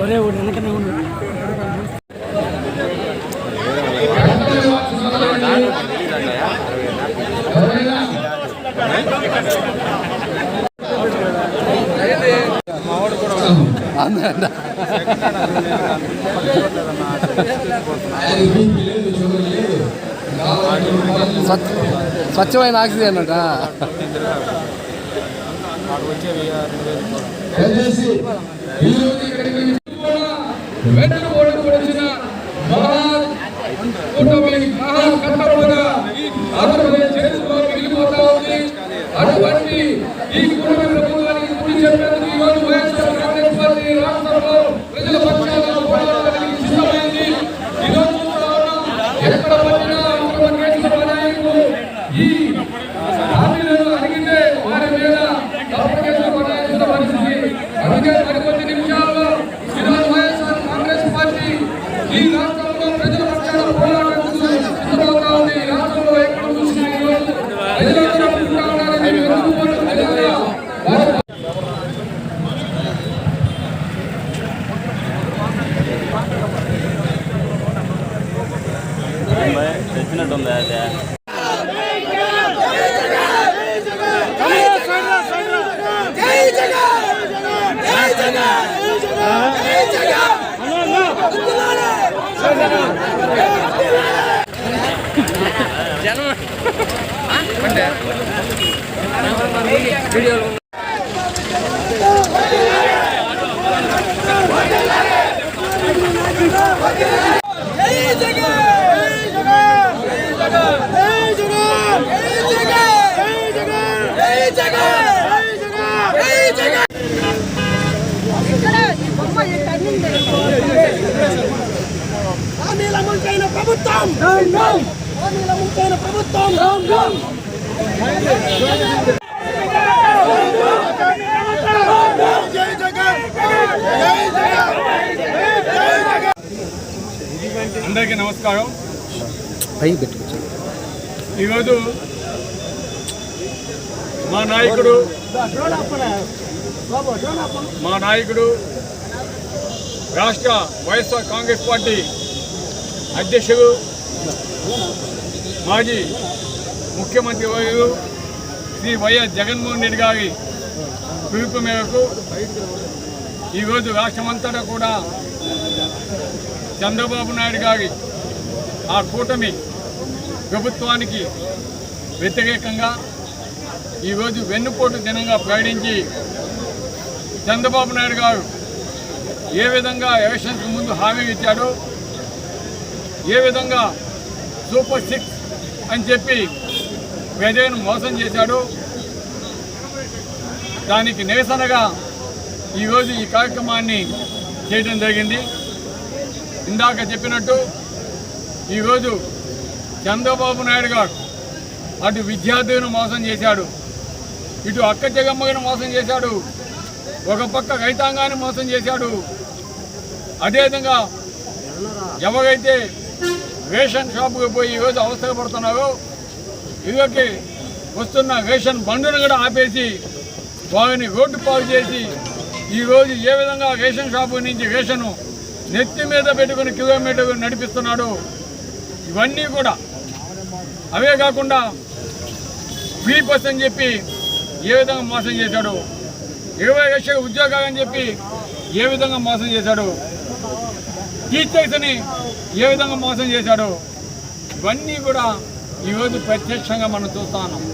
ఒరే ఒకటి వెనకనే ఉన్నాడు స్వచ్ఛమైన ఆక్సిజన్ అట దయచేసి ఈరోజు ఇక్కడికి వెంటనే మహా కూటమి మహా కట్టబడిన చరిత్రలో మిగిలిపోతా ఉంది అటువంటి ఈ కూటమి ప్రభుత్వానికి గురి చెప్పేందుకు ఈ రోజు వైఎస్ఆర్ కాంగ్రెస్ పార్టీ రాష్ట్రంలో ప్రజల పక్షాన పోరాటానికి సిద్ధమైంది ఈ రోజు చూస్తా ఉన్నాం. ఎక్కడ పట్టినా అక్రమ కేసుల నాయకులు ఈ హామీలను అడిగితే వారి మీద తప్పుడు కేసులు కొనసాగిస్తున్న పరిస్థితి అందుకే మరికొద్ది నిమిషాల్లో ఈరోజు వైఎస్ఆర్ కాంగ్రెస్ పార్టీ ఈ రాష్ట్రంలో ప్రజల పక్షాన పోరాటం సిద్ధమవుతా ఉంది ఈ రాష్ట్రంలో ఎక్కడ చూసినా ఈరోజు ప్రజలందరూ అనుకుంటా ఉన్నారని మేము ఎందుకు తెలియదా? వారి తెచ్చినట్టుంది అదే హామీల ప్రభుత్వం. ముంచైన ప్రభుత్వం. అందరికీ నమస్కారం. ఈరోజు మా నాయకుడు మా నాయకుడు రాష్ట్ర వైఎస్ఆర్ కాంగ్రెస్ పార్టీ అధ్యక్షుడు మాజీ ముఖ్యమంత్రి వర్యులు శ్రీ వైఎస్ జగన్మోహన్ రెడ్డి గారి పిలుపు మేరకు ఈరోజు రాష్ట్రమంతటా కూడా చంద్రబాబు నాయుడు గారి ఆ కూటమి ప్రభుత్వానికి వ్యతిరేకంగా ఈరోజు వెన్నుపోటు దినంగా ప్రకటించి చంద్రబాబు నాయుడు గారు ఏ విధంగా ఎలక్షన్స్ ముందు హామీ ఇచ్చాడో ఏ విధంగా సూపర్ సిక్స్ అని చెప్పి ప్రజలను మోసం చేశాడు. దానికి నిరసనగా ఈరోజు ఈ కార్యక్రమాన్ని చేయడం జరిగింది. ఇందాక చెప్పినట్టు ఈరోజు చంద్రబాబు నాయుడు గారు అటు విద్యార్థులను మోసం చేశాడు. ఇటు అక్క జగమ్మని మోసం చేశాడు. ఒక పక్క రైతాంగాన్ని మోసం చేశాడు. అదేవిధంగా ఎవరైతే రేషన్ షాపుకి పోయి ఈరోజు అవసరపడుతున్నారో ఇదొక వస్తున్న రేషన్ బండును కూడా ఆపేసి వారిని రోడ్డు పాలు చేసి ఈరోజు ఏ విధంగా రేషన్ షాపు నుంచి రేషను నెత్తి మీద పెట్టుకుని కిలోమీటర్ నడిపిస్తున్నాడు ఇవన్నీ కూడా అవే కాకుండా ఫ్రీ బస్ అని చెప్పి ఏ విధంగా మోసం చేశాడు ఇరవై లక్షల ఉద్యోగాలని చెప్పి ఏ విధంగా మోసం చేశాడు టీచర్స్ని ఏ విధంగా మోసం చేశాడు ఇవన్నీ కూడా ఈరోజు ప్రత్యక్షంగా మనం చూస్తా ఉన్నాం.